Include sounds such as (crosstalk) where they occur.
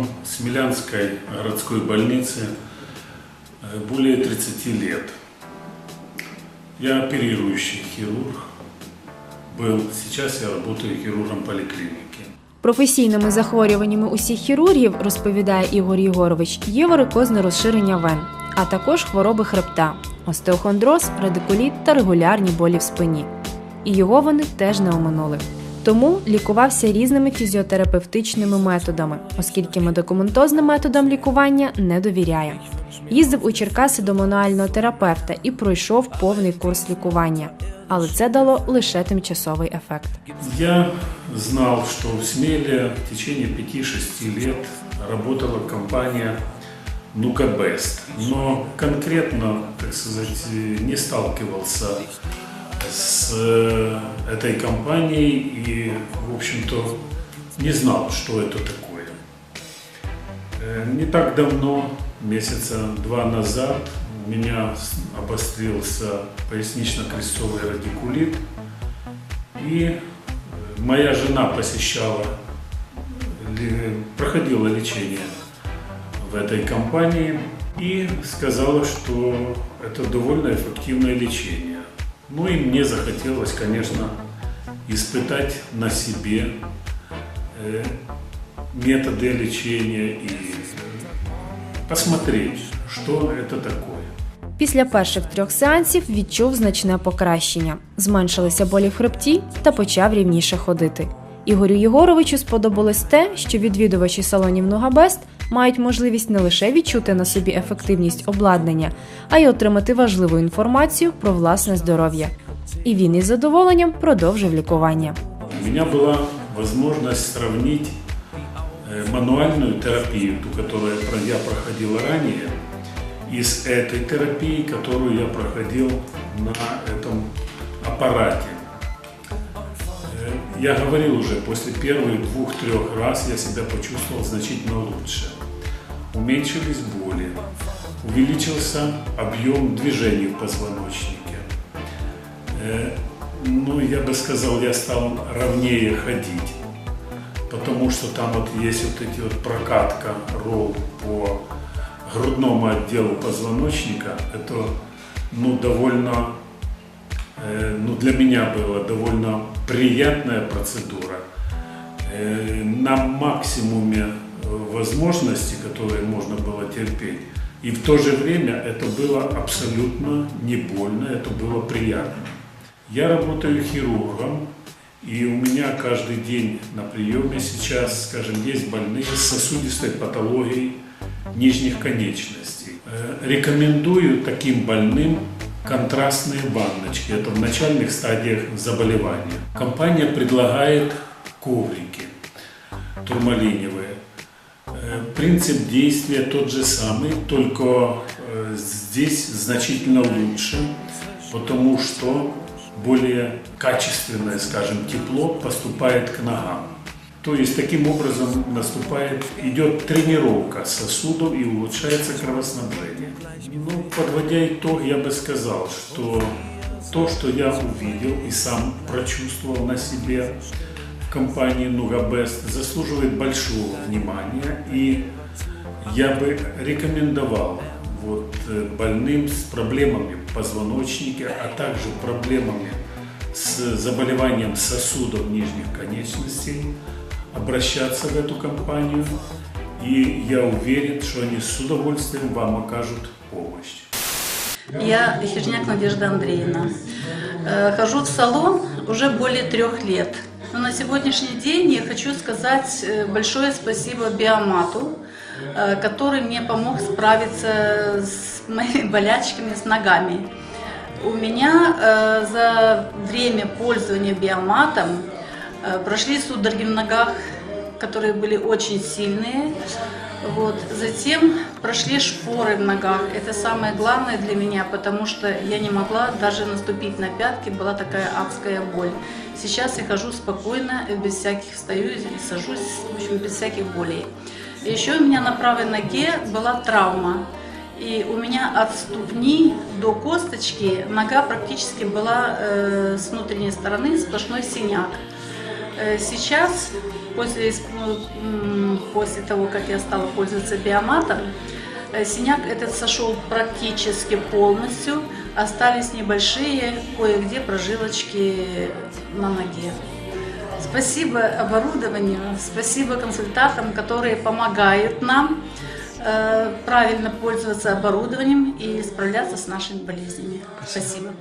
врачом Смелянской городской больницы э, более 30 лет. Я оперирующий хирург был. Сейчас я работаю хирургом поликлиники. Професійними захворюваннями усіх хірургів, розповідає Ігор Єгорович, є варикозне розширення вен, а також хвороби хребта, остеохондроз, радикуліт та регулярні болі в спині. І його вони теж не оминули. Тому лікувався різними фізіотерапевтичними методами, оскільки медикаментозним методам лікування не довіряє. Їздив у Черкаси до мануального терапевта і пройшов повний курс лікування. Але це дало лише тимчасовий ефект. Я знал, что в Смеле в течение 5-6 лет работала компания Нукабест, но конкретно, так сказать, не сталкивался с э, этой компанией и, в общем-то, не знал, что это такое. Э, Не так давно, месяца два назад, у меня обострился пояснично-крестцовый радикулит, и э, моя жена посещала, проходила лечение в этой компании и сказала, что это довольно эффективное лечение. Ну и мне захотелось, конечно, испытать на себе э, методы лечения и э, посмотреть, что это такое. Після перших трьох сеансів відчув значне покращення, зменшилися болі в хребті та почав рівніше ходити. Ігорю Єгоровичу сподобалось те, що відвідувачі салонів Нугабест мають можливість не лише відчути на собі ефективність обладнання, а й отримати важливу інформацію про власне здоров'я. І він із задоволенням продовжив лікування. У меня была возможность сравнить э, мануальную терапию, ту, которую про- я проходил ранее, и с этой терапией, которую я проходил на этом аппарате. Я говорил уже, после первых двух-трех раз я себя почувствовал значительно лучше. Уменьшились боли, увеличился объем движений в позвоночнике. Э, Ну, я бы сказал, я стал ровнее ходить, потому что там вот есть вот эти вот прокатка, ролл по грудному отделу позвоночника. Это, ну, довольно, ну, для меня было довольно приятная процедура. Э, на максимуме э, возможностей, которые можно было терпеть. И в то же время это было абсолютно не больно, это было приятно. Я работаю хирургом, и у меня каждый день на приеме сейчас, скажем, есть больные с сосудистой патологией нижних конечностей. Э, Рекомендую таким больным контрастные баночки. Это в начальных стадиях заболевания. Компания предлагает коврики турмалиниевые. Э, Принцип действия тот же самый, только э, здесь значительно лучше, потому что более качественное, скажем, тепло поступает к ногам. То есть таким образом наступает, идет тренировка сосудов и улучшается кровоснабжение. Ну, подводя итог, я бы сказал, что то, что я увидел и сам прочувствовал на себе в компании Нугабест, заслуживает большого внимания. И я бы рекомендовал вот, э, больным с проблемами позвоночника, а также проблемами с заболеванием сосудов нижних конечностей обращаться в эту компанию. И я уверен, что они с удовольствием вам окажут помощь. Я Хижняк Надежда Андреевна. Э, Хожу в салон уже более трех лет. Но на сегодняшний день я хочу сказать э, большое спасибо Биомату, э, который мне помог справиться с моими (laughs) болячками с ногами. У меня за время пользования биоматом прошли судороги в ногах, которые были очень сильные. Вот. Затем прошли шпоры в ногах. Это самое главное для меня, потому что я не могла даже наступить на пятки, была такая адская боль. Сейчас я хожу спокойно, без всяких встаю и сажусь, в общем, без всяких болей. Еще у меня на правой ноге была травма. И у меня от ступни до косточки нога практически была э, с внутренней стороны сплошной синяк. Э, сейчас после, м, после того, как я стала пользоваться биоматом, э, синяк этот сошел практически полностью. Остались небольшие кое-где прожилочки на ноге. Спасибо оборудованию, спасибо консультантам, которые помогают нам э, правильно пользоваться оборудованием и справляться с нашими болезнями. Спасибо.